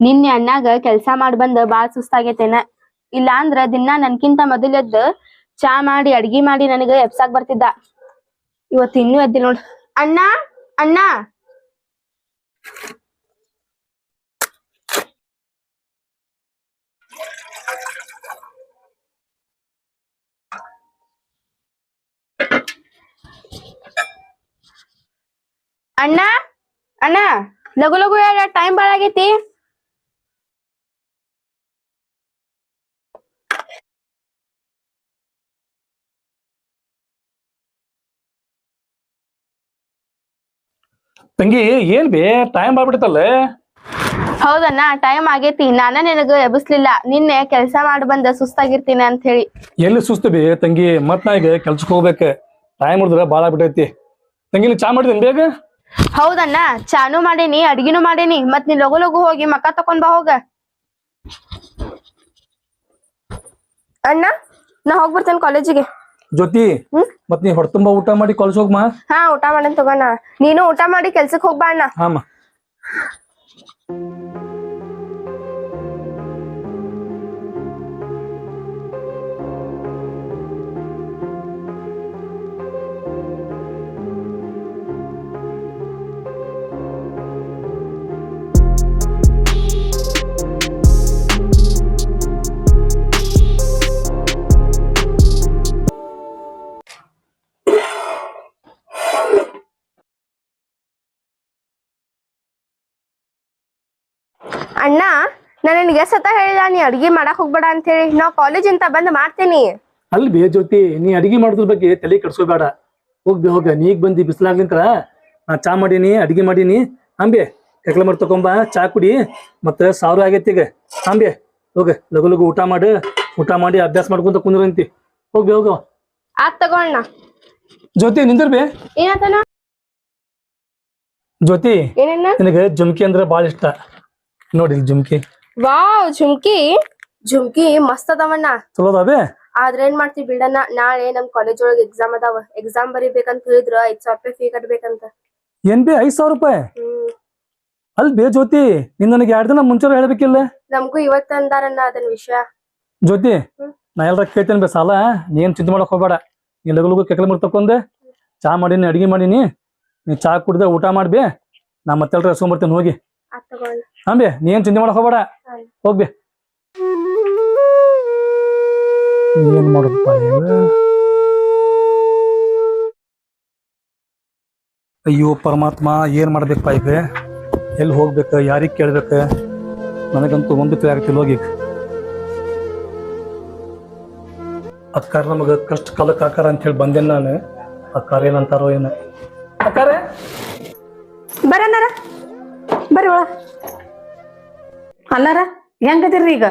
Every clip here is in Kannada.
ನಿನ್ನೆ ಅಣ್ಣಾಗ ಕೆಲ್ಸ ಮಾಡಿ ಬಂದ ಬಾಳ್ ಸುಸ್ತಾಗೇತೇನ. ಇಲ್ಲಾಂದ್ರ ಅಂದ್ರ ದಿನಾ ನನ್ಕಿಂತ ಮೊದಲೆದ್ದ ಚಾ ಮಾಡಿ, ಅಡ್ಗಿ ಮಾಡಿ ನನಗ ಎಪ್ಸಾಕ್ ಬರ್ತಿದ್ದ. ಇವತ್ ಇನ್ನೂ ಎದ್ದಿ ನೋಡ್. ಅಣ್ಣ ಅಣ್ಣ. ಅಣ್ಣ ಅಣ್ಣ, ಲಗು ಲಗು ಟೈಮ್ ಬಾಳ ಆಗೈತಿ? ತಂಗಿ ಏನ್ ಬೇ ಟೈಮ್ ಆಗ್ಬಿಡ್ತಲ್ಲ ಹೌದಣ್ಣ ಟೈಮ್ ಆಗೇತಿ. ನಾನ ನಿನಗ ಎಬ್ಬಿಸ್ಲಿಲ್ಲ. ನಿನ್ನೆ ಕೆಲಸ ಮಾಡಿ ಬಂದ ಸುಸ್ತಾಗಿರ್ತೀನಿ ಅಂತ ಹೇಳಿ ಎಲ್ಲಿ ಸುಸ್ತು ಬೇ ತಂಗಿ? ಮತ್ ನಾ ಈಗ ಕೆಲ್ಸಕ್ಕೆ ಹೋಗ್ಬೇಕ. ಟೈಮ್ ಹಿಡಿದ್ರ ಬಾಳ ಬಿಟ್ಟೈತಿ ತಂಗಿ ನೀ ಚಾ ಮಾಡಿದೀನಿ ಬೇಗ? ಹೌದಣ್ಣ ಚಾನು ಮಾಡೇನಿ ಅಡ್ಗಿನೂ ಮಾಡೇನಿ. ಮತ್ ನೀನ್ ಲಗು ಲಗು ಹೋಗಿ ಮಕ್ಕ ತಕೊಂಡ್ ಬಾ ಹೋಗ. ಅಣ್ಣ ನಾ ಹೋಗ್ಬರ್ತೇನೆ ಕಾಲೇಜಿಗೆ ಜ್ಯೋತಿ ಮತ್ ನೀ ಹೊಡ್ತುಂಬ ಊಟ ಮಾಡಿ ಕಾಲೇಜ್ ಹೋಗ್ಮಾ? ಹಾ ಊಟ ಮಾಡಿ ತಗೋಣ. ನೀನು ಊಟ ಮಾಡಿ ಕೆಲ್ಸಕ್ ಹೋಗ್ಬಾ ಅಣ್ಣ. ಹಾಮ ಅಣ್ಣ ನಾನು ನಿನಗೆ ಸತ ಹೇಳಿದ ನೀ ಅಡ್ಗಿ ಮಾಡಕ್ ಹೋಗ್ಬೇಡ ಅಂತ ಹೇಳಿ ನಾ ಕಾಲೇಜ್ ಅಂತ ಬಂದ್ ಮಾಡ್ತೀನಿ. ಅಲ್ಲಿ ಬೇ ಜ್ಯೋತಿ ನೀ ಅಡಿಗೆ ಮಾಡೋದ್ರ ಬಗ್ಗೆ ತಲೆ ಕೆಡ್ಸ್ಕೋಬೇಡ. ಹೋಗ್ಬಿ ಹೋಗ ನೀಗ್ ಬಂದಿ ಬಿಸಿಲಾಗ್ಲಿಂತರ ನಾ ಚಾ ಮಾಡೀನಿ ಅಡಿಗೆ ಮಾಡೀನಿ. ಅಂಬೆ ಕಕ್ಲ ಮಾಡಿ ತಗೊಂಬ ಚಾ ಕುಡಿ. ಮತ್ತ ಸಾವಿರ ಆಗೈತಿ ಈಗ. ಅಂಬೆ ಹೋಗ ಲಗು ಲಗು ಊಟ ಮಾಡು. ಊಟ ಮಾಡಿ ಅಭ್ಯಾಸ ಮಾಡ್ಕೊಂತ ಕುಂದ್ರಂತಿ. ಹೋಗ್ಬಿ ಹೋಗು. ಆತ್ ತಗೋಣ ಜ್ಯೋತಿ ನಿಂದಿರ್ಬೇ ಬೇ. ಏನಾತನ ಜ್ಯೋತಿ ಏನಣ್ಣ ನಿನಗೆ ಜುಮ್ಕಿ ಅಂದ್ರೆ ಬಾಳ ಇಷ್ಟ. ನೋಡಿ ಇಲ್ಲಿ ಜುಮ್ಕಿ. ವಾವ್ ಜುಮ್ಕಿ. ಜುಮ್ಕಿ ಮಸ್ತ್ ಅದಾವಣ್ಣ ಚಲೋ ಅದಾವೆ ಆದ್ರೆ ಏನ್ ಮಾಡ್ತಿ ಬಿಡಣ್ಣ ನಾಳೆ ನಮ್ ಕಾಲೇಜ್ ಒಳಗ್ ಎಕ್ಸಾಮ್ ಅದಾವ. ಎಕ್ಸಾಮ್ ಬರಿಬೇಕಂತ ಹೇಳಿದ್ರ ಐದ್ ಸಾವಿರ ರೂಪಾಯಿ ಫೀ ಕಟ್ಬೇಕಂತ. ಏನ್ ಬಿ ಐದ್ ಸಾವಿರ ರೂಪಾಯಿ? ಅಲ್ ಅಲ್ಲಿ ಬೇ ಜ್ಯೋತಿ ನಿನ್ ನನಗೆ ಎರಡ್ ದಿನ ಮುಂಚೆ ಹೇಳ್ಬೇಕಿಲ್ಲ? ನಮ್ಗೂ ಇವತ್ತ ಅಂದಾರಣ್ಣ ಅದನ್ ವಿಷಯ. ಜ್ಯೋತಿ. ನಾ ಎಲ್ಲರ ಕೇಳ್ತೇನೆ ಬೇ ಸಾಲ. ನೀನ್ ಚಿಂತೆ ಮಾಡಕ್ ಹೋಗ್ಬೇಡ. ನೀ ಲಗು ಲಗು ಕೆಕಲ ಮಾಡಿ ತಕೊಂಡೆ ಚಾ ಮಾಡೀನಿ ಅಡಿಗೆ ಮಾಡೀನಿ. ನೀ ಚಾ ಕುಡ್ದೆ ಊಟ ಮಾಡ್ಬೇ. ನಾ ಮತ್ತೆಲ್ರ ಬರ್ತೀನಿ ಹೋಗಿ. ಆತ್ ತಗೋಣ ಬೇ ನೀ ಏನ್ ಚಿಂತೆ ಮಾಡಕ್ ಹೋಗ್ಬೇಡ. ಹೋಗ್ಬಿ. ಏನ್ ಮಾಡೋದಪ್ಪ ಅಯ್ಯೋ, ಪರಮಾತ್ಮ, ಏನ್ ಮಾಡ್ಬೇಕಪ್ಪ ಈಗ? ಎಲ್ಲಿ ಹೋಗ್ಬೇಕು, ಯಾರಿಗೆ ಕೇಳ್ಬೇಕ? ನನಗಂತೂ ಒಂದು ತಿಳಿಯಾಗತ್ತಿಲ್ಲ ಹೋಗಿ ಅಕ್ಕಾರ ನಮಗ ಕಷ್ಟ ಕಾಲಕ್ಕೆ ಆಕಾರ ಅಂತ ಹೇಳಿ ಬಂದೆ ನಾನು. ಅಕ್ಕಾರ ಏನಂತಾರೋ ಏನ. ಅಕ್ಕಾರೆ? ಬರ ಬರ್ರಿ ಒಳ. ಅಲ್ಲಾರ? ಹೆಂಗದಿರ್ರಿ ಈಗ?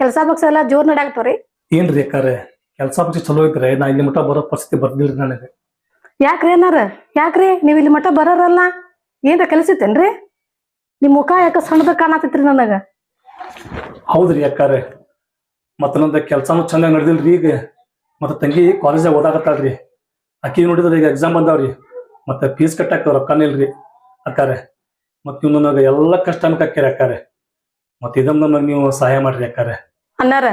ಕೆಲಸ ಬಗ್ಸ ಎಲ್ಲ ಜೋರ್ ನಡಾಕ್ತವ್ರಿ ಏನ್ರಿ ಅಕ್ಕಾರೆ? ಕೆಲಸ ಬಗ್ಗೆ ಚಲೋ ಐತ್ರಿ ನಾ ಇಲ್ಲಿ ಮಟ್ಟ ಬರೋ ಪರಿಸ್ಥಿತಿ ಬರ್ದಿಲ್ರಿ ನನಗೆ. ಯಾಕ್ರಿ ಅನ್ನಾರ? ಯಾಕ್ರಿ? ನೀವ್ ಇಲ್ಲಿ ಮಠ ಬರೋರಲ್ಲ? ಏನ್ರ ಕೆಲಸ ಇತ್ತೇನ್ರಿ ನಿಮ್ ಮುಖ ಯಾಕ ಸಣ್ಣದ ಕಾಣತೈತ್ರಿ ನನಗ? ಹೌದ್ರಿ ಅಕ್ಕಾರೆ. ಮತ್ತ ನಂದ ಕೆಲ್ಸಾನು ಚೆನ್ನಾಗಿ ನಡೆದಿಲ್ರಿ ಈಗ. ಮತ್ತ ತಂಗಿ ಕಾಲೇಜಾಗ ಓದಾಕತ್ತಾಳ್ರಿ. ಅಕ್ಕಿ ನೋಡಿದ್ರೆ ಈಗ ಎಕ್ಸಾಮ್ ಬಂದಾವ್ರಿ. ಮತ್ತೆ ಫೀಸ್ ಕಟ್ಟಾಕ ರೊಕ್ಕನೇ ಇಲ್ರಿ ಅಕ್ಕಾರೆ. ಮತ್ತೆ ನೀವು ನನಗೆ ಎಲ್ಲ ಕಷ್ಟ ಅನ್ಕಾಕ್ಯಾರ ಅಕ್ಕಾರೆ. ಮತ್ ಇದನ್ನ ನೀವು ಸಹಾಯ ಮಾಡ್ರಿ ಅಕ್ಕಾರೆ. ಅನ್ನಾರ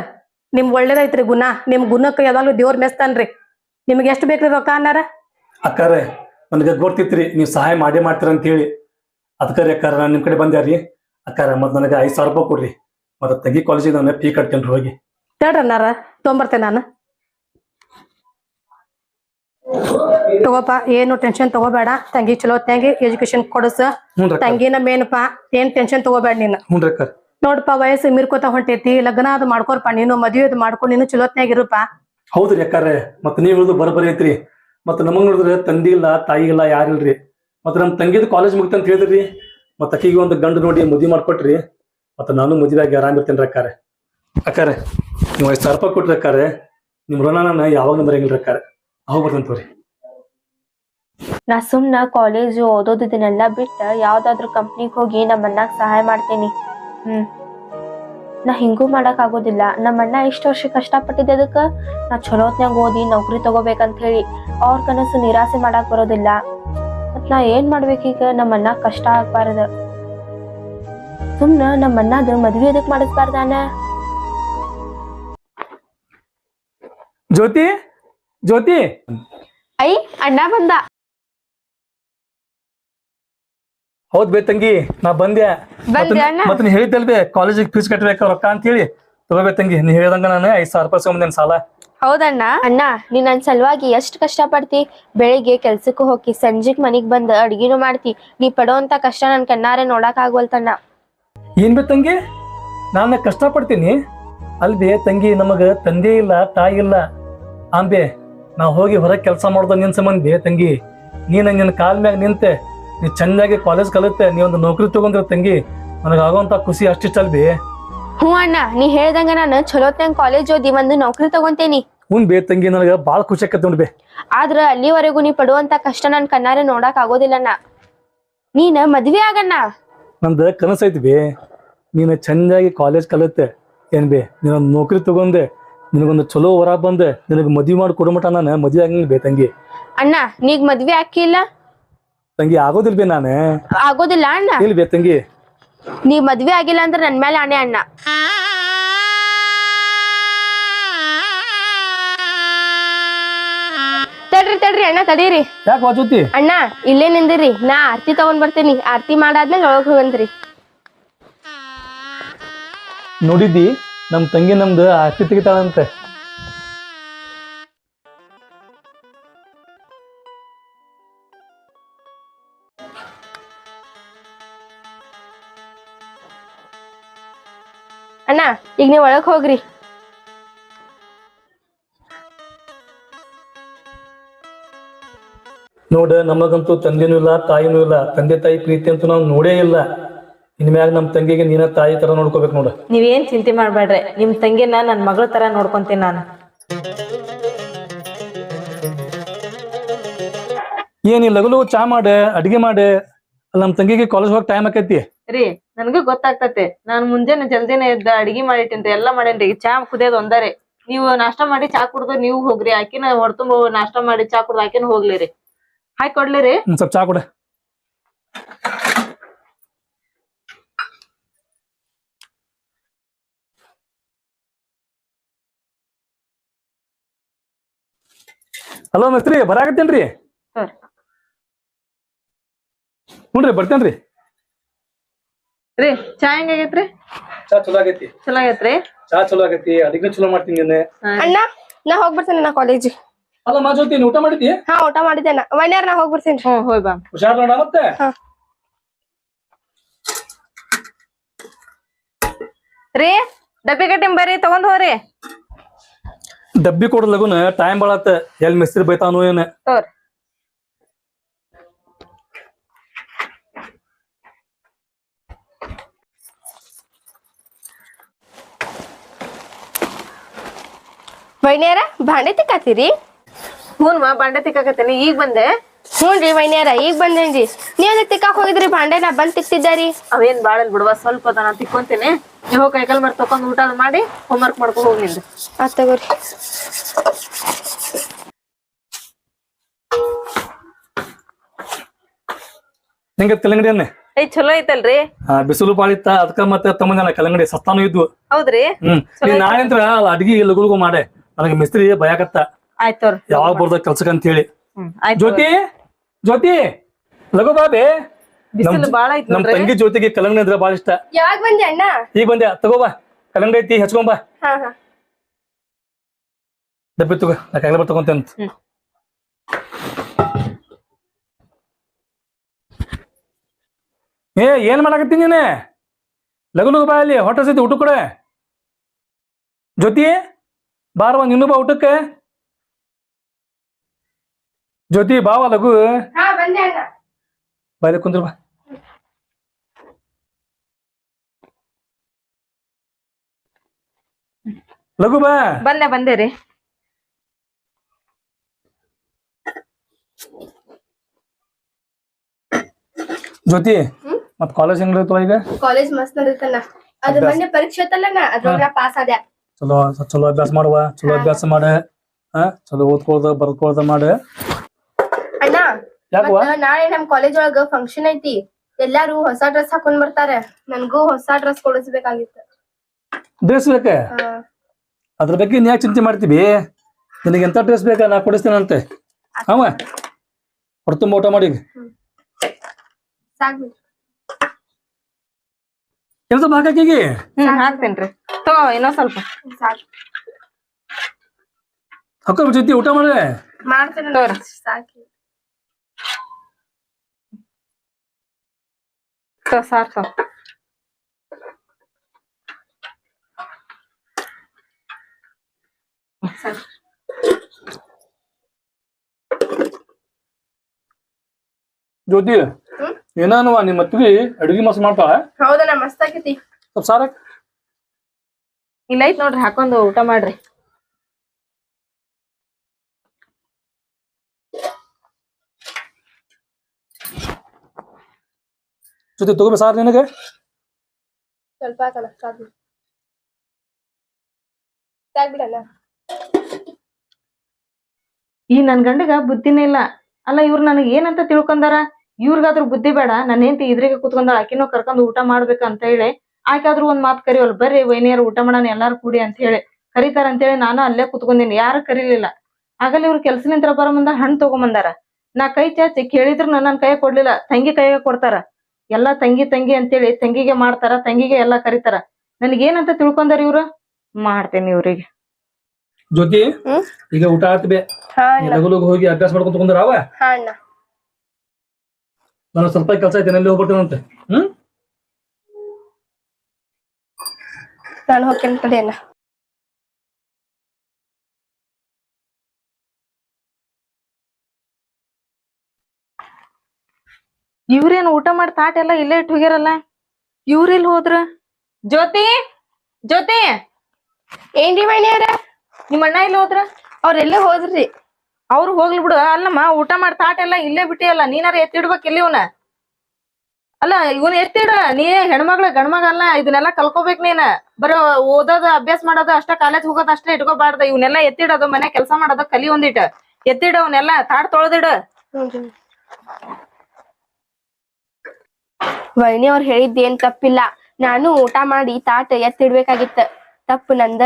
ನಿಮ್ ಒಳ್ಳೇದೈತ್ರಿ ಗುಣ. ನಿಮ್ ಗುಣಕ್ಕೆ ಯಾವಾಗ್ಲೂ ದೇವ್ರ ಮೆಸ್ತಾನ್ರಿ ನಿಮ್ಗೆ ಎಷ್ಟು ಬೇಕ್ರಿ ರೊಕ್ಕ ಅನ್ನಾರ? ಅಕ್ಕಾರೆ ನನಗೆ ಗೊತ್ತಿತ್ರಿ ನೀವು ಸಹಾಯ ಮಾಡೇ ಮಾಡ್ತೀರ ಅಂತ ಹೇಳಿ ಅದಕ್ಕೆ ಅಕ್ಕಾರ ನಾನು ನಿಮ್ ಕಡೆ ಬಂದ್ಯಾರಿ ಅಕ್ಕಾರ ಮತ್ತೆ ನನಗೆ ಐದ್ ಸಾವಿರ ರೂಪಾಯಿ ಕೊಡ್ರಿ. ಮತ್ತೆ ತಂಗಿ ಕಾಲೇಜಿಗೆ ನಾನು ಫೀ ಕಟ್ತೇನ್ರಿ ಹೋಗಿ. ತಡ ಅನ್ನಾರ ತೊಗೊಂಬರ್ತೇನೆ ನಾನು. ತಗೋಪ ಏನು ಟೆನ್ಷನ್ ತಗೋಬೇಡ. ತಂಗಿ ಚಲೋ ತಂಗಿ ಎಜುಕೇಶನ್ ಕೊಡಸ. ತಂಗಿನ ಮೇನಪ್ಪ ಏನ್ ಟೆನ್ಷನ್ ತಗೋಬೇಡ ನೀನು. ಹ್ಞೂ ರೀ ಅಕ್ಕಾರ. ನೋಡಪ್ಪ ವಯಸ್ಸು ಮೀರ್ಕೋತ ಹೊಂಟೈತಿ ಲಗ್ನ ಅದು ಮಾಡ್ಕೋರ್ಪ ನೀನು ಮದ್ವೆ ಅದು ಮಾಡ್ಕೊಂಡು ನೀನು ಚಲೋತ್ನಾಗ ಇರುಪ್ಪ ಹೌದ್ರಿ ಅಕ್ಕಾರೆ ಮತ್ ನೀವ್ ಹೇಳುದು ಬರಬರಿ ಐತ್ರಿ. ಮತ್ ನಮಗ್ ನೋಡಿದ್ರೆ ತಂದಿ ಇಲ್ಲ ತಾಯಿ ಇಲ್ಲ ಯಾರಿಲ್ರಿ ಮತ್ ನಮ್ ತಂಗಿದ್ ಕಾಲೇಜ್ ಮುಗಿತಂತ ಹೇಳಿದ್ರಿ. ಮತ್ ಅಕ್ಕಿಗೆ ಒಂದು ಗಂಡು ನೋಡಿ ಮದ್ವಿ ಮಾಡ್ಕೊಟ್ರಿ. ಮತ್ ನಾನು ಮದ್ವೆ ಆಗಿ ಆರಾಮ್ ಇರ್ತೇನ್ರಿ ಅಕ್ಕಾರೆ ಅಕ್ಕಾರೆ ನೀವು ಐದು ಸಾವಿರ ರೂಪಾಯಿ ಕೊಟ್ರಿ ಅಕ್ಕಾರೆ ನಿಮ್ ಋಣ ನಾನು ಯಾವಾಗ ಬರಂಗಿಲ್ರಿ ಅಕ್ಕಾರೆ ಹೋಗ್ಬರ್ತಂತವ್ರಿ ಬರ್ತೇನೆ ತೋರಿ. ನಾ ಸುಮ್ನ ಕಾಲೇಜು ಓದೋದಿದ್ದನ್ನೆಲ್ಲ ಬಿಟ್ಟು ಬಿಟ್ಟ ಯಾವ್ದಾದ್ರು ಕಂಪ್ನಿಗೆ ಹೋಗಿ ನಮ್ಮನ್ನಾಗ ಸಹಾಯ ಮಾಡ್ತೀನಿ. ಹ್ಮ್. ನಾ ಹಿಂಗೂ ಮಾಡಕ್ ಆಗೋದಿಲ್ಲ ನಮ್ಮ ಅಣ್ಣ ಇಷ್ಟು ವರ್ಷ ಕಷ್ಟಪಟ್ಟಿದ್ದೆ ಅದಕ್ಕ. ನಾ ಚಲೋತ್ನಾಗ ಓದಿ ನೌಕರಿ ತಗೋಬೇಕಂತ ಹೇಳಿ ಅವ್ರ ಕನಸು ನಿರಾಸೆ ಮಾಡಕ್ ಬರೋದಿಲ್ಲ. ಮತ್ ನಾ ಏನ್ ಮಾಡ್ಬೇಕೀಗ ನಮ್ಮ ಅಣ್ಣ ಕಷ್ಟ ಆಗ್ಬಾರ್ದ. ಸುಮ್ನ ನಮ್ಮ ಅಣ್ಣದ ಮದ್ವೆ ಎದಕ್ ಮಾಡಿಸ್ಬಾರ್ದಾನ ಜ್ಯೋತಿ? ಜ್ಯೋತಿ? ಐ ಅಣ್ಣ ಬಂದ. ಹೌದ್ ಬೇ ತಂಗಿ ನಾ ಬಂದೆ. ಮತ್ತ ನೀ ಹೇಳಿದ್ದಲ್ಬೇ ಕಾಲೇಜಿಗೆ ಫೀಸ್ ಕಟ್ಟಬೇಕು ರೊಕ್ಕ ಅಂತ ಹೇಳಿ. ತಗೋಬೇ ತಂಗಿ ನೀ ಹೇಳ್ದಂಗ ನಾನು ಐದ್ ಸಾವಿರ ರೂಪಾಯಿ ಸೋಮದೇನ್ ಸಾಲ? ಹೌದಣ್ಣ. ಅಣ್ಣ ನೀ ನನ್ ಸಲುವಾಗಿ ಎಷ್ಟು ಕಷ್ಟ ಪಡ್ತಿ ಬೆಳಿಗ್ಗೆ ಕೆಲ್ಸಕ್ಕೂ ಹೋಗಿ ಸಂಜೆಗ್ ಮನಿಗ್ ಬಂದ್ ಅಡ್ಗಿನೂ ಮಾಡ್ತಿ. ನೀ ಪಡೋಂತ ಕಷ್ಟ ನನ್ ಕಣ್ಣಾರೆ ನೋಡಕ್ ಆಗ್ವಲ್ತಣ್ಣ ಏನ್ ಬೇ ತಂಗಿ? ನಾನು ಕಷ್ಟಪಡ್ತೀನಿ. ಅಲ್ಬೇ ತಂಗಿ ನಮಗ ತಂದೆ ಇಲ್ಲ ತಾಯಿ ಇಲ್ಲ. ಆಂಬೆ ನಾ ಹೋಗಿ ಹೊರಗೆ ಕೆಲಸ ಮಾಡುದ ನಿನ್ ಸಂಬಂಧ ಬೇ ತಂಗಿ. ನೀನ್ ನಿನ್ನ ಕಾಲ್ ಮ್ಯಾಗ ನಿಂತೆ. ನೀ ಚೆನ್ನಾಗಿ ಕಾಲೇಜ್ ಕಲಿತೆ ನೀ ಒಂದು ನೌಕರಿ ತಗೊಂಡ್ರೆ ತಂಗಿ ನನಗಾಗುವಂತ ಖುಷಿ ಅಷ್ಟಿಷ್ಟಲ್ಬೇ ಹ್ಞೂ ಅಣ್ಣ ನೀ ಹೇಳ್ದಂಗ ನಾನು ಚಲೋತ್ನಂಗ್ ಕಾಲೇಜ್ ಓದಿ ಒಂದು ನೌಕರಿ ತಗೊಂತೇನಿ. ಹ್ಞೂ ಬೇ ತಂಗಿ ನನಗೆ ಭಾಳ ಖುಷಿ ಆಕತ್ ನೋಡ್ಬೇ ಆದ್ರ ಅಲ್ಲಿವರೆಗೂ ನೀ ಪಡುವಂತ ಕಷ್ಟ ನನ್ ಕಣ್ಣಾರೆ ನೋಡಕ್ ಆಗೋದಿಲ್ಲಣ್ಣ ನೀನ್ ಮದ್ವೆ ಆಗಣ್ಣ. ನಂದು ಕನಸು ಐತಿ ಬೇ. ನೀನು ಚೆನ್ನಾಗಿ ಕಾಲೇಜ್ ಕಲಿತೆ. ಏನ್ ಬೇ ನೀನೊಂದು ನೌಕರಿ ತಗೊಂಡೆ ನಿನಗೊಂದು ಚಲೋ ಹೊರ ಬಂದೆ ನಿನಗೆ ಮದ್ವಿ ಮಾಡಿ ಕೊಡಮಟ ನಾನು ಮದ್ವೆ ಆಗಂಗಿಲ್ಲ ಬೇ ತಂಗಿ. ಅಣ್ಣ ನೀಗ್ ಮದ್ವೆ ಆಕಿಲ್ಲ ತಂಗಿ ಆಗೋದಿಲ್ಲ ಬಿ ನಾನು? ಆಗೋದಿಲ್ಲ ಅಣ್ಣ. ಇಲ್ಲ ಬಿ ತಂಗಿ? ನೀ ಮದ್ವೆ ಆಗಿಲ್ಲ ಅಂದ್ರೆ ನನ್ ಮೇಲೆ ಅಣೆ ಅಣ್ಣ. ತಡ್ರಿ ತಡ್ರಿ ಅಣ್ಣ ತಡೀರಿ. ಯಾಕೆ ವಾಚುತ್ತಿ ಅಣ್ಣ ಇಲ್ಲೇ ನಿಂದಿರಿ. ನಾ ಆರ್ತಿ ತಗೊಂಡ್ ಬರ್ತೀನಿ. ಆರ್ತಿ ಮಾಡಾದ್ಮೇಲೆ ಒಳಗ್ ಹೋಗಂತ್ರಿ. ನೋಡಿದ್ದಿ? ನಮ್ ತಂಗಿ ನಮ್ದು ಆಸ್ತಿ ತೆಗಿತಾಳಂತೆ. ಅಣ್ಣ ಈಗ ನೀವ್ ಒಳಗ್ ಹೋಗ್ರಿ. ನೋಡ ನಮಗಂತೂ ತಂದೆನೂ ಇಲ್ಲ ತಾಯಿನೂ ಇಲ್ಲ. ತಂದೆ ತಾಯಿ ಪ್ರೀತಿ ಅಂತೂ ನಾವು ನೋಡೇ ಇಲ್ಲ. ಇನ್ಮ್ಯಾಗ ನಮ್ ತಂಗಿಗೆ ನೀನ ತಾಯಿ ತರ ನೋಡ್ಕೋಬೇಕು ನೋಡ. ನೀವೇನ್ ಚಿಂತೆ ಮಾಡ್ಬೇಡ್ರಿ ನಿಮ್ ತಂಗಿನ ನನ್ ಮಗಳ ತರ ನೋಡ್ಕೊಂತೀನಿ ನಾನು. ಏನಿಲ್ಲ ಲಗಲು ಚಾ ಮಾಡ ಅಡಿಗೆ ಮಾಡ? ಅಲ್ಲಿ ನಮ್ ತಂಗಿಗೆ ಕಾಲೇಜ್ ಹೋಗಕ್ ಟೈಮ್ ಆಕೈತಿ. ರೀ ನನಗೆ ಗೊತ್ತಾಗ್ತತೆ. ನಾನ್ ಮುಂಜಾನೆ ಜಲ್ದಿನೇ ಎದ್ದ ಅಡಿಗೆ ಮಾಡಿಟ್ಟಿನ್ರಿ ಎಲ್ಲಾ ಮಾಡೇನ್ರಿ ಚಾ ಕುದಿಯೋದ್ ಒಂದರಿ ನೀವು ನಾಷ್ಟ ಮಾಡಿ ಚಾ ಕುಡ್ದು ನೀವು ಹೋಗ್ರಿ ಆಕಿನ ಹೊಡ್ತುಂಬ ನಾಷ್ಟ ಮಾಡಿ ಚಾ ಕುಡ್ದು ಆಕಿನ ಹೋಗ್ಲಿರಿ ಹಾಕಿ ಕೊಡ್ಲಿ ರೀ. ಸ್ವಲ್ಪ ಚಾ ಕೊಡ. ಹಲೋ ಮಿಸ್ತ್ರಿ ಬರಾಕತ್ತೇನ್ರಿ? ಸರ್. ರೀ ಬರ್ತೇನ್ರಿ? ರೀ ಚಾ ಹೆಂಗಾಗೈತ್ರಿ ಚಾ ಚಲೋ ಆಗೈತಿ. ಚಲೋ ಆಗೈತ್ರಿ? ಚಾ ಚಲೋ ಆಗೈತಿ ಅಡಿಗೆ ಚಲೋ ಮಾಡ್ತೀನಿ ನೀನೆ ಅಣ್ಣ ನಾ ಹೋಗ್ ಬರ್ತೇನೆ ನಾ ಕಾಲೇಜ್ ಅಲ್ಲ ಮಾ ಜೊತೆ ಊಟ ಮಾಡಿದ್ದಿ? ಹಾ ಊಟ ಮಾಡಿದ್ದೇನ. ಮನ್ಯಾರ ನಾ ಹೋಗ್ ಬರ್ತೀನಿ. ಹ್ಞೂ ಹೋಯ್ ಬಾ. ಹುಷಾರ್ ನೋಡ ಮತ್ತೆ? ರೀ ಡಬ್ಬಿ ಕಟ್ಟಿಂಗ್ ಬರ್ರಿ ತಗೊಂಡ್ ಹೋರಿ. ಡಬ್ಬಿ ಕೊಡ ಲಗುನ ಟೈಮ್ ಬಾಳತ್ತ ಎಲ್ ಮಿಸ್ತ್ರಿ ಬೈತಾನೋ ಏನ? ತೋರಿ. ವೈನ್ಯಾರ ಬಾಂಡೆ ತಿಕ್ಕಾತೀರಿ? ಹ್ಞೂನ್ ಮಾ ಬಾಂಡೆ ತಿಕ್ಕಾಕತ್ತೀನಿ. ಈಗ ಬಂದೆ. ಹ್ಞೂನ್ರಿ ವೈನ್ಯಾರ ಈಗ ಬಂದೇನ್ರಿ ನೀವ್ ತಿಕ್ಕಾಕ್ ಹೋಗಿದ್ರಿ ಬಾಂಡೆನ ನಾ ಬಂದ್ ತಿಕ್ತಿದ್ದಾರಿ? ಅವೇನ್ ಬಾಳಲ್ ಬಿಡುವ ಸ್ವಲ್ಪ ಅದ ನಾ ತಿಕ್ಕೊಂತೀನಿ. ನೀವು ಕೈಕಲ್ ಕೈಕಾಲ್ ಮಾಡಿ ತಕೊಂಡ್ ಊಟ ಮಾಡಿ ಹೋಮ್ವರ್ಕ್ ಮಾಡ್ಕೊಂಡು ಹೋಗಿ ನಿಂದು ಆತ್ ತಗೋರಿ. ಹೆಂಗ ಕಲ್ಲಂಗಡಿ ಅನ್ನ? ಏ ಚಲೋ ಐತಲ್ರಿ. ಆ, ಬಿಸಿಲು ಬಾಳಿತ್ತ ಅದಕ್ಕ ಮತ್ತೆ ಜನ ಕಲ್ಲಂಗಡಿ ಸಸ್ತಾನು ಇದ್ವು. ಹೌದ್ರಿ. ಹ್ಮ್. ನೀ ನಾಳೆ ಅಡ್ಗಿ ಲಗು ಮಾಡೆ. ನನಗೆ ಮಿಸ್ತ್ರಿ ಭಯಕತ್ತ ಆಯ್ತ್ ತೋರಿ. ಯಾವಾಗ ಬರ್ದ ಕೆಲ್ಸಕ್ಕೆ ಅಂತ ಹೇಳಿ ಹ್ಮ್ ಆಯ್ತ್ ಜ್ಯೋತಿ ಜ್ಯೋತಿ ಲಘು ಬಾಬಿ ಬಿಸಿಲು ಬಾಳ ಐತ್ ನಮ್ ನೋಡ್ರಿ. ತಂಗಿ ಜ್ಯೋತಿಗೆ ಕಲಂಗಡಿ ಅಂದ್ರೆ ಬಾಳ ಇಷ್ಟ. ಯಾವಾಗ ಬಂದೆ ಅಣ್ಣ? ಈಗ ಬಂದೆ. ತಗೋಬಾ ಕಲಂಗಡಿ ಐತಿ ಹಚ್ಕೊಂಬಾ ಹಾ ಹಾ. ಡಬ್ಬಿ ತಗೋ. ನಾ ಕೈಲ ತಗೊಂತೇನೆ ಹ್ಮ್. ಏ ಏನ್ ಮಾಡಾಕತ್ತಿ ನೀನೆ? ಲಗು ಲಗು ಬಾ ಅಲ್ಲಿ. ಹೊಟ್ಟೆ ಸೈತಿ ಊಟ ಕೊಡೆ. ಜ್ಯೋತಿ? ಬಾರವ ಇನ್ನೂ ಬಾ ಊಟಕ್ಕೆ? ಜ್ಯೋತಿ ಬಾವ ಲಘು ಹಾ ಬಂದೆ ಅಣ್ಣ. ಬಾಯ್ಲೆ ಕುಂದ್ರ ಬಾ. ಲಘು ಬಾ. ಬಂದೆ ಬಂದೆ ರೀ. ಜ್ಯೋತಿ ಮತ್ ಕಾಲೇಜ್ ಹೆಂಗ್ ಈಗ? ಕಾಲೇಜ್ ಮಸ್ತ್ ನಡೀತಣ್ಣ ಅದು. ಮೊನ್ನೆ ಪರೀಕ್ಷೆ ಇತ್ತಲ್ಲ ಅದ್ರೊಳಗ ಪಾಸ್ ಆದ್ಯ ಚಲೋ ಚಲೋ ಅಭ್ಯಾಸ ಮಾಡುವ ಚಲೋ ಅಭ್ಯಾಸ ಮಾಡ. ಹಾ ಚಲೋ ಓದ್ಕೊಳ್ದ ಬರ್ಕೊಳ್ದ ಮಾಡ. ಅಣ್ಣ ಮತ್ತ ನಾಳೆ ನಮ್ ಕಾಲೇಜ್ ಒಳಗ ಫಂಕ್ಷನ್ ಐತಿ. ಎಲ್ಲಾರು ಹೊಸ ಡ್ರೆಸ್ ಹಾಕೊಂಡ್ ಬರ್ತಾರೆ. ನನ್ಗೂ ಹೊಸ ಡ್ರೆಸ್ ಕೊಡಿಸ್ಬೇಕಾಗಿತ್ತು. ಡ್ರೆಸ್ ಬೇಕ? ಆ, ಅದ್ರ ಬಗ್ಗೆ ನೀ ಯಾಕೆ ಚಿಂತೆ ಮಾಡ್ತೀವಿ? ನಿನಗೆ ಎಂತ ಡ್ರೆಸ್ ಬೇಕಾ ನಾ ಕೊಡಿಸ್ತೇನಂತೆ ಅವ ಹೊರತುಂಬ ಊಟ ಮಾಡಿ ಸಾಕ್ ಬಿಡ್ರಿ. ಕೆಲಸ ಹಾಕಾಕಿಗೆ ಹ್ಮ್ ಹಾಕ್ತೇನ್ರಿ ತಗೋ ಇನ್ನೊಂದ್ ಸ್ವಲ್ಪ ಸಾಕ್ ಹಾಕೋ ಜೊತೆ ಊಟ ಮಾಡ ಮಾಡ್ತೇನೆ ತಗೋರಿ. ಸಾಕಿ ತಗೋ, ಸಾಕ್ ತಗೋ. ಜ್ಯೋತಿ ಹ್ಮ್? ಏನಾನುವ ನಿಮ್ಮ ಅತ್ತಿಗೆ ಅಡುಗೆ ಮಸ್ತ್ ಮಾಡ್ತಾಳ? ಹೌದಣ್ಣ ಮಸ್ತ್ ಆಗೈತಿ ಸ್ವಲ್ಪ ಸಾರ ಇಲ್ಲ ಐತ್ ನೋಡ್ರಿ ಹಾಕೊಂಡು ಊಟ ಮಾಡ್ರಿ. ಜೊತೆ ತಗೋಬೇ ಸಾರ್ ನಿನಗೆ? ಸ್ವಲ್ಪ ಸಾಕ್. ಈ ನನ್ ಗಂಡಗ ಬುದ್ಧಿನೇ ಇಲ್ಲ. ಅಲ್ಲ ಇವ್ರು ನನಗೆ ಏನಂತ ತಿಳ್ಕೊಂಡಾರ? ಇವ್ರಿಗಾದ್ರೂ ಬುದ್ಧಿ ಬೇಡ ನನ್ನ ಹೆಂಡತಿ ಇದ್ರಿಗೆ ಕುತ್ಕೊಂಡಾಳ ಆಕಿನೂ ಕರ್ಕೊಂಡ್ ಊಟ ಮಾಡ್ಬೇಕ ಅಂತ ಹೇಳಿ ಆಕಾದ್ರೂ ಒಂದ್ ಮಾತ್ ಕರಿವಲ್ ಬರ್ರಿ ವೈನಿಯರ್ ಊಟ ಮಾಡೋಣ ಎಲ್ಲಾರು ಕೂಡಿ ಅಂತ ಹೇಳಿ ಕರಿತಾರ ಅಂತ ಹೇಳಿ ನಾನು ಅಲ್ಲೇ ಕುತ್ಕೊಂಡಿನಿ ಯಾರು ಕರೀಲಿಲ್ಲ. ಆಗಲ್ಲಿ ಇವ್ರು ಕೆಲ್ಸಲಿಂತ್ರ ಬರ ಮುಂದ ಹಣ್ಣು ತಗೊಂಬಂದಾರ. ನಾ ಕೈ ಚಾಚಿ ಕೇಳಿದ್ರು ನನ್ನ ಕೈ ಕೊಡ್ಲಿಲ್ಲ ತಂಗಿ ಕೈಗೆ ಕೊಡ್ತಾರ. ಎಲ್ಲಾ ತಂಗಿ ತಂಗಿ ಅಂತೇಳಿ ತಂಗಿಗೆ ಮಾಡ್ತಾರ ತಂಗಿಗೆ ಎಲ್ಲಾ ಕರಿತಾರ. ನನಗೇನಂತ ತಿಳ್ಕೊಂಡಾರ ಇವ್ರ? ಮಾಡ್ತೇನೆ ಇವ್ರಿಗೆ. ಜ್ಯೋತಿ ಈಗ ಊಟ ಆತ್ ಬೇ. ಹಾ ಲಗು ಲಗು ಹೋಗಿ ಅಭ್ಯಾಸ ಮಾಡ್ಕೊಂತ ಕುಂದ್ರ ಅವ. ನಾನು ಸ್ವಲ್ಪ ಕೆಲಸ ಐತೆ ಎಲ್ಲಿ ಹೋಗ್ಬಿಡ್ತೇನಂತೆ ಹ್ಮ್? ನಾನು ಹೋಗ್ತೇನೆ ತಡೆಯಲ್ಲ ಇವ್ರೇನ್ ಊಟ ಮಾಡಿ ತಾಟ ಎಲ್ಲ ಇಲ್ಲೇ ಇಟ್ಟು ಹೋಗ್ಯಾರಲ್ಲ? ಇವ್ರೆಲ್ ಹೋದ್ರ? ಜ್ಯೋತಿ? ಜ್ಯೋತಿ? ಏನ್ರಿ ಮಣಿಯವ್ರ ನಿಮ್ಮ ಅಣ್ಣ ಇಲ್ಲಿ ಹೋದ್ರ? ಅವ್ರೆಲ್ಲ ಹೋದ್ರಿ ಅವ್ರು ಹೋಗ್ಲಿ ಬಿಡು. ಅಲ್ಲಮ್ಮ, ಊಟ ಮಾಡಿ ಎಲ್ಲ ಇಲ್ಲೇ ಬಿಟ್ಟಿಯಲ್ಲ, ನೀನಾರ ಎತ್ತಿಡ್ಬೇಕ್ ಇಲ್ಲಿ ಇವನ? ಅಲ್ಲ, ಇವನ್ ಎತ್ತಿಡ ನೀ ಹೆಣ್ಮಗ್ಳ ಗಂಡ್ಮಗ ಅಲ್ಲ ಇದನ್ನೆಲ್ಲ ಕಲ್ಕೋಬೇಕು ನೀನ. ಬರೋ ಓದೋದು, ಅಭ್ಯಾಸ ಮಾಡೋದು ಅಷ್ಟ ಕಾಲೇಜ್ ಹೋಗೋದ್ ಅಷ್ಟೇ ಇಟ್ಕೋಬಾರ್ದ. ಇವನ್ನೆಲ್ಲ ಎತ್ತಿಡೋದು ಮನೆ ಕೆಲಸ ಮಾಡೋದು, ಕಲಿ ಒಂದಿಟ್. ಎತ್ತಿಡ ಅವನ್ನೆಲ್ಲ ತಾಟ್ ತೊಳೆದಿಡ. ವೈನಿ ಅವ್ರು ಹೇಳಿದ್ದೇನ್ ತಪ್ಪಿಲ್ಲ. ನಾನು ಊಟ ಮಾಡಿ ತಾಟ ಎತ್ತಿಡ್ಬೇಕಾಗಿತ್ತ ತಪ್ಪು ನಂದ.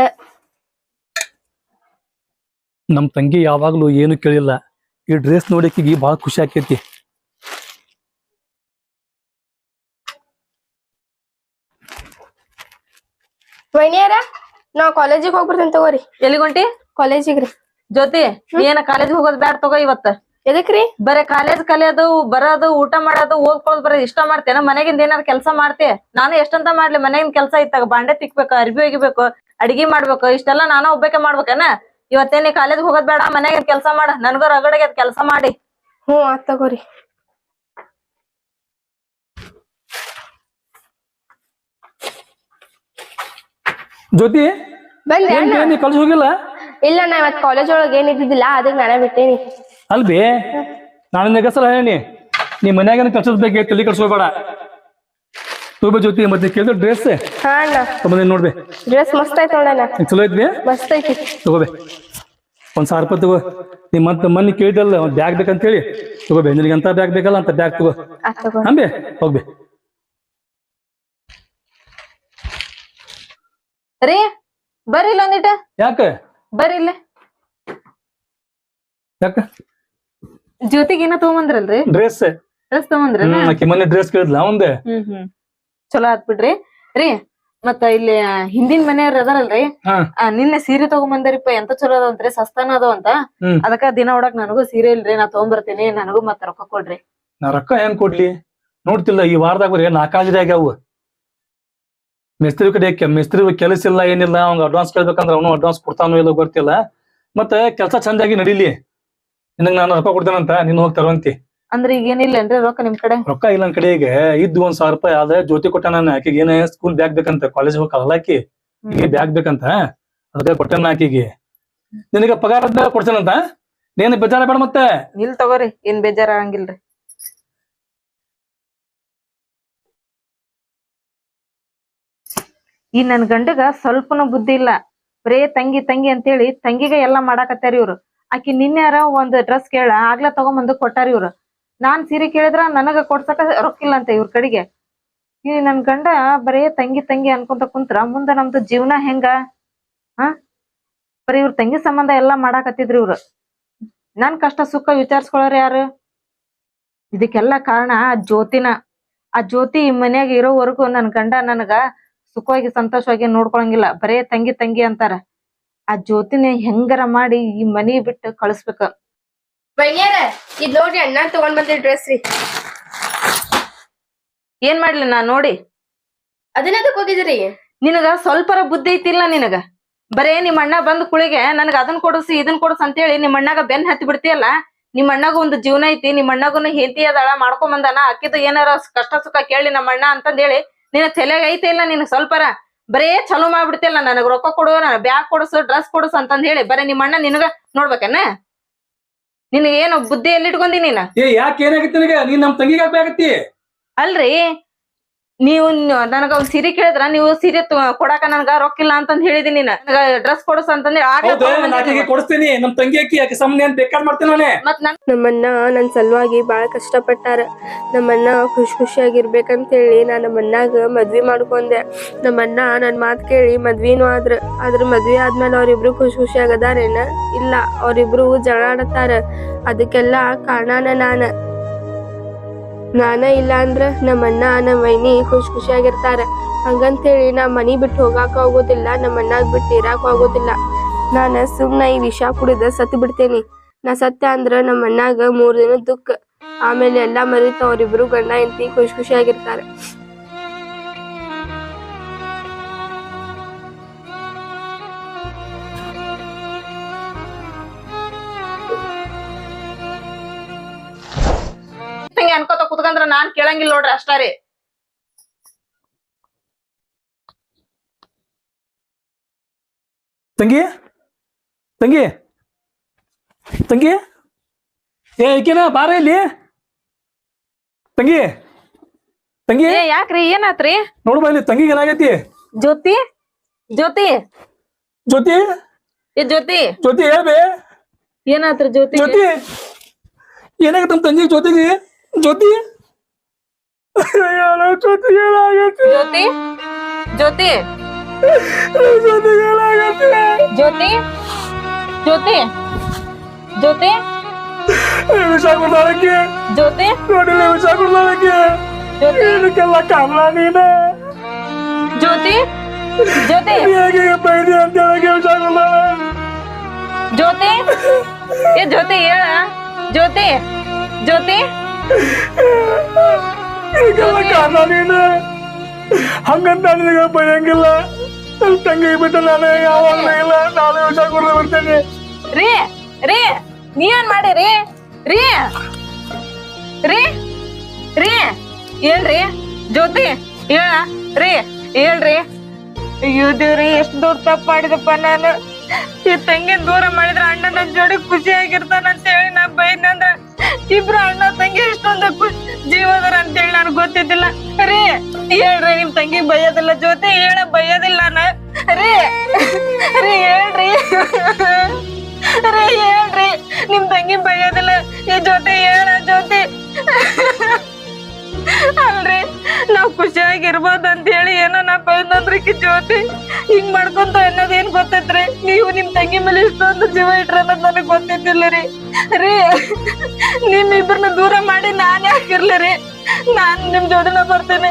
ನಮ್ ತಂಗಿ ಯಾವಾಗಲೂ ಏನು ಕೇಳಿಲ್ಲ. ಈ ಡ್ರೆಸ್ ನೋಡೋಕೆ ಭಾಳ ಖುಷಿ ಆಕೈತಿ. ವೈನಿಯರ ನಾವ್ ಕಾಲೇಜಿಗೆ ಹೋಗ್ಬಿಡ್ತೀನಿ ತಗೋರಿ. ಎಲ್ಲಿಗೊಂಟಿ ಕಾಲೇಜಿಗ್ರಿ ಜ್ಯೋತಿ ನೀ ಏನ ಕಾಲೇಜ್ ಹೋಗೋದ್ ಬ್ಯಾಡ ತಗೋ ಇವತ್ತ. ಎದಕ್ರಿ ಬರೇ ಕಾಲೇಜ್ ಕಲಿಯೋದು ಬರೋದು ಊಟ ಮಾಡೋದು ಓದ್ಕೊಳ್ಳೋದು ಬರೀ ಇಷ್ಟ ಮಾಡ್ತೇನ ಮನೆಗಿಂದ ಏನಾರ ಕೆಲಸ ಮಾಡ್ತೇ? ನಾನು ಎಷ್ಟಂತ ಮಾಡ್ಲಿ ಮನೆಗಿನ ಕೆಲಸ ಇತ್ತಾಗ? ಬಾಂಡೆ ತಿಕ್ಬೇಕು ಅರ್ಬಿ ಒಗಿಬೇಕು ಅಡಿಗೆ ಮಾಡ್ಬೇಕು ಇಷ್ಟೆಲ್ಲ ನಾನು ಒಬ್ಬಾಕೆ ಮಾಡ್ಬೇಕೇನ? ಇವತ್ತೇ ನೀ ಕಾಲೇಜ್ ಹೋಗೋದ್ ಬೇಡ ಮನೆಗೆ ಕೆಲ್ಸ ಮಾಡ ನನ್ಗೂ ರಗಡೆಗೆ ಕೆಲ್ಸ ಮಾಡಿ. ಹ್ಞೂ ಆತ್ ತಗೋರಿ. ಜ್ಯೋತಿ ಬಂದೆ ಏನ್ ಬೇ, ನೀ ಕಳ್ಸಿ ಹೋಗಿಲ್ಲ? ಇಲ್ಲ ನಾ ಇವತ್ ಕಾಲೇಜ್ ಒಳಗ್ ಏನ್ ಇದ್ದಿದ್ದಿಲ್ಲ ಅದಕ್ಕೆ ನಾನೇ ಬಿಟ್ಟೇನಿ. ಅಲ್ಬಿ? ನಾನು ನೆಗಸಲ ಹೇಳಿ ನೀ ಮನ್ಯಾಗ ಕಳ್ಸೋದ್ ಬಗ್ಗೆ ತಲೆ ಕಳ್ಸ್ಕೋಬೇಡ. ತಗೋಬೇ ಜೊತೆ ಮತ್ತೆ ಕೇಳಿದ ಡ್ರೆಸ್ ಹಾ ಅಣ್ಣ ನೋಡ್ಬೆ. ಡ್ರೆಸ್ ಮಸ್ತ್ ಐತ್ ನೋಡಣ್ಣ ಚಲೋ ಮಸ್ತ್ ಐತಿ. ತಗೋಬೆ. ಒಂದ್ ಸಾವಿರ ರೂಪಾಯಿ ತಗೋ. ನೀ ಮತ್ತ ಮನ್ನಿ ಕೇಳಿದಲ್ಲ ಒಂದ್ ಬ್ಯಾಗ್ ಬೇಕಂತ ಹೇಳಿ. ತಗೋಬೆ ನಿನಗೆ ಅಂತ ಬ್ಯಾಗ್ ಬೇಕಲ್ಲ ಅಂತ ಬ್ಯಾಗ್ ತಗೋ. ಅಂಬೆ ಹೋಗ್ಬೆ. ರೀ ಬರ್ರಿ ಇಲ್ಲ ಒಂದಿಟ ಯಾಕ? ಬರ್ರಿ ಇಲ್ಲಿ ಯಾಕ? ಜ್ಯೋತಿಗೆ ಏನ ತಗೊಂಬಂದ್ರಲ್ರಿ ಡ್ರೆಸ್ ಡ್ರೆಸ್ ತಗೊಂಬಂದ್ರಲ್ಲ ಮನೆ ಮೊನ್ನೆ ಡ್ರೆಸ್ ಕೇಳಿದ್ಲ ಒಂದೇ ಹ್ಮ್ ಹ್ಮ್. ಚಲೋ ಆತ್ ಬಿಡ್ರಿ ರೀ ಮತ್ತ ಇಲ್ಲಿ ಹಿಂದಿನ ಮನೆಯವ್ರ ಅದಾರಲ್ರಿ. ನಿನ್ನೆ ಸೀರೆ ತಗೊಂಬಂದ್ರಿಪ್ಪ ಎಂತ ಚಲೋ ಅದಂತ್ರಿ ಸಸ್ತಾನ ಅದ ಅಂತ. ಅದಕ್ಕ ದಿನ ಹೊಡಕ್ ನನಗೂ ಸೀರೆ ಇಲ್ರಿ ನಾ ತಗೊಂಬರ್ತೀನಿ ನನಗೂ ಮತ್ತ ರೊಕ್ಕ ಕೊಡ್ರಿ. ನಾ ರೊಕ್ಕ ಏನ್ ಕೊಡ್ಲಿ? ನೋಡ್ತಿಲ್ಲ ಈ ವಾರದಾಗ ಬರೀ ನಾಲ್ಕಾಜಿದೆ ಆಗ್ಯಾವ. ಮಿಸ್ತ್ರಿ ಕಡೆ ಮಿಸ್ತ್ರಿ ಕೆಲಸ ಇಲ್ಲ ಏನಿಲ್ಲ ಅವ್ನ ಅಡ್ವಾನ್ಸ್ ಕೇಳ್ಬೇಕಂದ್ರ ಅವನು ಅಡ್ವಾನ್ಸ್ ಕೊಡ್ತಾನೋ ಇಲ್ಲೋ ಗೊತ್ತಿಲ್ಲ. ಮತ್ತೆ ಕೆಲಸ ಚಂದಾಗಿ ನಡೀಲಿ. ನಿನಗ್ ನಾನು ರೊಕ್ಕ ಕೊಡ್ತೇನಂತ ನೀನ್ ಹೋಗ್ತಾರಂತಿ ತರುವಂತಿ. ಅಂದ್ರ ಈಗ ಏನಿಲ್ಲ ಏನ್ರಿ ರೊಕ್ಕ ನಿಮ್ ಕಡೆ? ರೊಕ್ಕ ಇಲ್ಲ ನನ್ ಕಡೆಗೆ ಇದ್ದು ಒಂದ್ ಸಾವಿರ ರೂಪಾಯಿ ಆದ ಜ್ಯೋತಿ ಕೊಟ್ಟ ನಾನು ಆಕಿಗೆ ಏನ ಸ್ಕೂಲ್ ಬ್ಯಾಗ್ ಬೇಕಂತ ಕಾಲೇಜ್ ಹೋಗಲ್ಲ ಆಕಿ. ಈಗ ಬ್ಯಾಗ್ ಬೇಕಂತ ಅದಕ್ಕೆ ಕೊಟ್ಟೆ ಆಕಿಗೆ. ನಿನಗೆ ಪಗಾರ ಕೊಡ್ತೇನಂತ ನೀನು ಬೇಜಾರ ಬೇಡ ಮತ್ತೆ. ಇಲ್ ತಗೋರಿ ಏನ್ ಬೇಜಾರ ಆಗಂಗಿಲ್ರಿ. ಈ ನನ್ ಗಂಡಗ ಸ್ವಲ್ಪನು ಬುದ್ಧಿ ಇಲ್ಲ. ಬರೇ ತಂಗಿ ತಂಗಿ ಅಂತೇಳಿ ತಂಗಿಗೆ ಎಲ್ಲಾ ಮಾಡಾಕತ್ತಾರ ಇವ್ರು. ಆಕಿ ನಿನ್ನೆ ಒಂದ್ ಡ್ರೆಸ್ ಕೇಳ ಆಗ್ಲೇ ತಗೊಂಬಂದು ಕೊಟ್ಟಾರ ಇವ್ರು. ನಾನ್ ಸೀರೆ ಕೇಳಿದ್ರ ನನಗ ಕೊಡ್ಸಕ ರೊಕ್ಕಿಲ್ಲ ಅಂತ ಇವ್ರ ಕಡೆಗೆ. ಈ ನನ್ ಗಂಡ ಬರೇ ತಂಗಿ ತಂಗಿ ಅನ್ಕೊಂತ ಕುಂತ್ರ, ಮುಂದ ನಮ್ದು ಜೀವನ ಹೆಂಗ? ಹ? ಬರೀ ಇವ್ರ ತಂಗಿ ಸಂಬಂಧ ಎಲ್ಲಾ ಮಾಡಾಕತ್ತಿದ್ರು ಇವ್ರು. ನನ್ ಕಷ್ಟ ಸುಖ ವಿಚಾರಿಸ್ಕೊಳ್ಳೋರ್ ಯಾರು? ಇದಕ್ಕೆಲ್ಲ ಕಾರಣ ಆ ಜ್ಯೋತಿನ. ಆ ಜ್ಯೋತಿ ಈ ಮನ್ಯಾಗ ಇರೋವರೆಗೂ ನನ್ ಗಂಡ ನನಗ ಸುಖವಾಗಿ ಸಂತೋಷವಾಗಿ ನೋಡ್ಕೊಳಂಗಿಲ್ಲ, ಬರೇ ತಂಗಿ ತಂಗಿ ಅಂತಾರ. ಆ ಜ್ಯೋತಿನ ಹೆಂಗರ ಮಾಡಿ ಈ ಮನಿ ಬಿಟ್ಟು ಕಳಿಸ್ಬೇಕ. ಬೈನ್ಯಾರ ಇದ್ ನೋಡ್ರಿ ಅಣ್ಣ ತಗೊಂಡ್ ಬಂದಿ ಡ್ರೆಸ್ ರೀ. ಏನ್ ಮಾಡ್ಲಿ ನಾ ನೋಡಿ? ಅದನ್ನದಕ್ ಹೋಗಿದ್ರಿ ನಿನಗ ಸ್ವಲ್ಪರ ಬುದ್ಧಿ ಐತಿಲ್ಲ ನಿನಗ. ಬರೇ ನಿಮ್ ಅಣ್ಣ ಬಂದ್ ಕುಳಿಗೆ ನನಗ ಅದನ್ ಕೊಡಿಸಿ ಇದನ್ ಕೊಡಿಸ್ ಅಂತೇಳಿ ನಿಮ್ ಅಣ್ಣಗ ಬೆನ್ ಹತ್ತಿ ಬಿಡ್ತೀಯಲ್ಲ? ನಿಮ್ ಅಣ್ಣಗ ಒಂದು ಜೀವನ ಐತಿ ನಿಮ್ ಅಣ್ಣಗುನು ಹೆಂಡತಿ ಅದಾಳ ಮಾಡ್ಕೊಂಡ್ ಬಂದಾನ ಅಕ್ಕಿದು ಏನಾರ ಕಷ್ಟ ಸುಖ ಕೇಳಿ ನಮ್ಮ ಅಣ್ಣ ಅಂತಂದೇಳಿ ನಿನ್ನ ತಲೆಗೆ ಐತೆ ಇಲ್ಲ ನಿನ್ ಸ್ವಲ್ಪರ? ಬರೇ ಚಲೋ ಮಾಡ್ಬಿಡ್ತಿಲ್ಲ ನನಗ್ ರೊಕ್ಕ ಕೊಡು ನನ್ ಬ್ಯಾಗ್ ಕೊಡಸು ಡ್ರೆಸ್ ಕೊಡಸು ಅಂತಂದ್ ಹೇಳಿ ಬರೇ ನಿಮ್ಮ ಅಣ್ಣ ನಿನಗ ನೋಡ್ಬೇಕನ್ನ ನಿನಗ ಏನು ಬುದ್ಧಿ ಎಲ್ಲಿ ಇಟ್ಕೊಂಡಿ ನೀನ? ಏ ಯಾಕೆ ಏನಾಗತ್ತೆ ನಿನಗೆ? ನೀನ್ ನಮ್ ತಂಗಿಗೆ ಹಾಕ್ಬೇಕಾಗತ್ತಿ ಅಲ್ರಿ. ನೀವು ನನಗ ಒಂದ್ ಸೀರೆ ಕೇಳಿದ್ರ ನೀವು ಸೀರೆ ಕೊಡಾಕ ನನಗ ರೊಕ್ಕಿಲ್ಲ ಅಂತಂದ್ ಹೇಳಿದೀನಿ ನನಗ ಡ್ರೆಸ್ ಕೊಡಸ ಅಂತಂದ್ರೆ. ಕೊಡಿಸ್ತೀನಿ. ನಮ್ ತಂಗಿ ಅಕ್ಕಿ ಯಾಕೆ ಬೇಕಾದ್ ಮಾಡ್ತೀನಿ ನಾನೇ. ಮತ್ ನನ್ ನಮ್ಮನ್ನ ನನ್ ಸಲುವಾಗಿ ಬಾಳ ಕಷ್ಟಪಟ್ಟಾರ. ನಮ್ಮನ್ನ ಖುಷಿ ಖುಷಿಯಾಗಿರ್ಬೇಕಂತೇಳಿ ನಾ ನಮ್ಮನ್ನಾಗ ಮದ್ವಿ ಮಾಡ್ಕೊಂಡೆ. ನಮ್ಮನ್ನ ನನ್ ಮಾತ್ ಕೇಳಿ ಮದ್ವಿನೂ ಆದ್ರ ಆದ್ರ ಮದ್ವಿ ಆದ್ಮೇಲೆ ಅವ್ರಿಬ್ರು ಖುಷಿ ಖುಷಿಯಾಗದಾರೇನ? ಇಲ್ಲ ಅವ್ರಿಬ್ರು ಜಗಳ ಆಡತಾರ ಅದಕ್ಕೆಲ್ಲ ಕಾರಣನ ನಾನ. ನಾನ ಇಲ್ಲ ಅಂದ್ರ ನಮ್ಮಣ್ಣ ನಮ್ಮ ವೈನಿ ಖುಷಿ ಖುಷಿಯಾಗಿರ್ತಾರ. ಹಂಗಂತೇಳಿ ನಾ ಮನಿ ಬಿಟ್ಟು ಹೋಗಾಕ ಆಗೋದಿಲ್ಲ, ನಮ್ಮ ಅಣ್ಣ ಬಿಟ್ಟು ಇರಾಕ ಆಗೋದಿಲ್ಲ. ನಾನ ಸುಮ್ಮನೆ ಈ ವಿಷ ಕುಡಿದ ಸತ್ತು ಬಿಡ್ತೇನಿ. ನಾ ಸತ್ಯ ಅಂದ್ರ ನಮ್ಮ ಅಣ್ಣಾಗ ಮೂರ್ ದಿನ ದುಃಖ. ಆಮೇಲೆ ಎಲ್ಲಾ ಮರಿತ ಅವ್ರಿಬ್ರು ಗಂಡ ಹೆಂಡತಿ ಖುಷಿ ಖುಷಿಯಾಗಿರ್ತಾರ. ಕುತ್ಕಂದ್ರ ನಾನ್ ಕೇಳಂಗಿಲ್ಲ ನೋಡ್ರಿ ಅಷ್ಟಾರಿ ತಂಗಿ? ತಂಗಿ? ತಂಗಿ? ಏ ಈಕಿನ ಬಾರ ಇಲ್ಲಿ. ತಂಗಿ? ತಂಗಿ? ಏ ಯಾಕ್ರಿ? ಏನಾತ್ರಿ? ನೋಡು ಬಾ ಇಲ್ಲಿ ತಂಗಿಗೆ ಏನಾಗೈತಿ? ಜ್ಯೋತಿ? ಜ್ಯೋತಿ? ಜ್ಯೋತಿ? ಏ ಜ್ಯೋತಿ? ಜ್ಯೋತಿ ಹೇಳ್ಬೇ ಏನಾತ್ರಿ ಜ್ಯೋತಿ? ಜ್ಯೋತಿ? ಏನಾಗತ್ತ ತಂಗಿ ಜ್ಯೋತಿಗೆ? ಜ್ಯೋತಿ ಅಯ್ಯೋ, ಜ್ಯೋತಿ ಏನಾಗೈತಿ ಜ್ಯೋತಿ ಜ್ಯೋತಿ ಜ್ಯೋತಿ ಏನಾಗೈತಿ ಜ್ಯೋತಿ ಜ್ಯೋತಿ ಜ್ಯೋತಿ ವಿಷ ಕೊಡ್ತಾಳಕ್ಕೆ ಜ್ಯೋತಿ ನೋಡಿಲ್ಲ ವಿಷ ಕೊಡ್ತಾಳಕ್ಕೆ ಜ್ಯೋತಿ ಇದಕ್ಕೆಲ್ಲ ಕಾರಣ ನೀನ ಜ್ಯೋತಿ ಜ್ಯೋತಿ ಹೇಗೆ ಬೈದಿ ಅಂತ ಹೇಳಕ್ಕೆ ವಿಷ ಕೊಡ್ತಾಳ ಜ್ಯೋತಿ ಏ ಜ್ಯೋತಿ ಹೇಳ ಜ್ಯೋತಿ ಜ್ಯೋತಿ ಇದಕ್ಕೆಲ್ಲ ಕಾರಣ ನೀನು? ಹಂಗಂತ ನಿನಗೆ ಬೈಯಂಗಿಲ್ಲ ತಂಗಿ ಬಿಟ್ಟು ನಾನು ಯಾವಾಗಲೂ ಇಲ್ಲ. ನಾನು ವಿಷ ರೀ ರೀ, ನೀ ಏನ್ ಮಾಡಿ ರೀ? ರೀ ರೀ ಏನ್ರಿ ಜ್ಯೋತಿ, ಹೇಳ. ರೀ, ಹೇಳ್ರಿ. ಅಯ್ಯೋ ದೇವ್ರಿ, ಎಷ್ಟು ದೂರ ತಪ್ಪು ಮಾಡಿದಪ್ಪ ನಾನು. ಈ ತಂಗಿ ದೂರ ಮಾಡಿದ್ರೆ ಅಣ್ಣ ನನ್ ಜೋಡಿ ಖುಷಿ ಅಂತ ಹೇಳಿ ನಾ ಬೈದ್ನಂದ್ರ ಇಬ್ರು ಅಣ್ಣ ತಂಗಿ ಎಷ್ಟೊಂದು ಜೀವದರ ಅಂತ ಹೇಳಿ ನನಗ್ ಗೊತ್ತಿದ್ದಿಲ್ಲ. ರೀ, ಹೇಳ್ರಿ ನಿಮ್ ತಂಗಿ ಬಯ್ಯೋದಿಲ್ಲ ಜೊತೆ ಹೇಳ ಬಯ್ಯೋದಿಲ್ಲ ನಾನು ರೀ ರೀ, ಹೇಳ್ರಿ. ರೀ, ಹೇಳ್ರಿ. ನಿಮ್ ತಂಗಿ ಬಯ್ಯೋದಿಲ್ಲ ಈ ಜೊತೆ ಹೇಳ ಜೊತೆ ಅಲ್ರಿ. ನಾವ್ ಖುಷಿಯಾಗಿರ್ಬೋದ್ ಅಂತ ಹೇಳಿ ಏನೋ ನಾ ಬೈದಂದ್ರಿಕಿ ಜ್ಯೋತಿ ಹಿಂಗ್ ಮಾಡ್ಕೊಂತ ಅನ್ನೋದ್ ಏನ್ ಗೊತ್ತೈತ್ರಿ? ನೀವು ನಿಮ್ ತಂಗಿ ಮೇಲೆ ಇಷ್ಟೊಂದು ಜೀವ ಇಟ್ರ ಅನ್ನೋದ್ ನನಗ್ ಗೊತ್ತಿದ್ದಿಲ್ಲ ರೀ. ರೀ ನಿಮ್ ಇಬ್ಬರನ್ನ ದೂರ ಮಾಡಿ ನಾನ್ ಯಾಕಿರ್ಲಿ ರೀ. ನಾನ್ ನಿಮ್ ಜೋಡಿನ ಬರ್ತೇನೆ.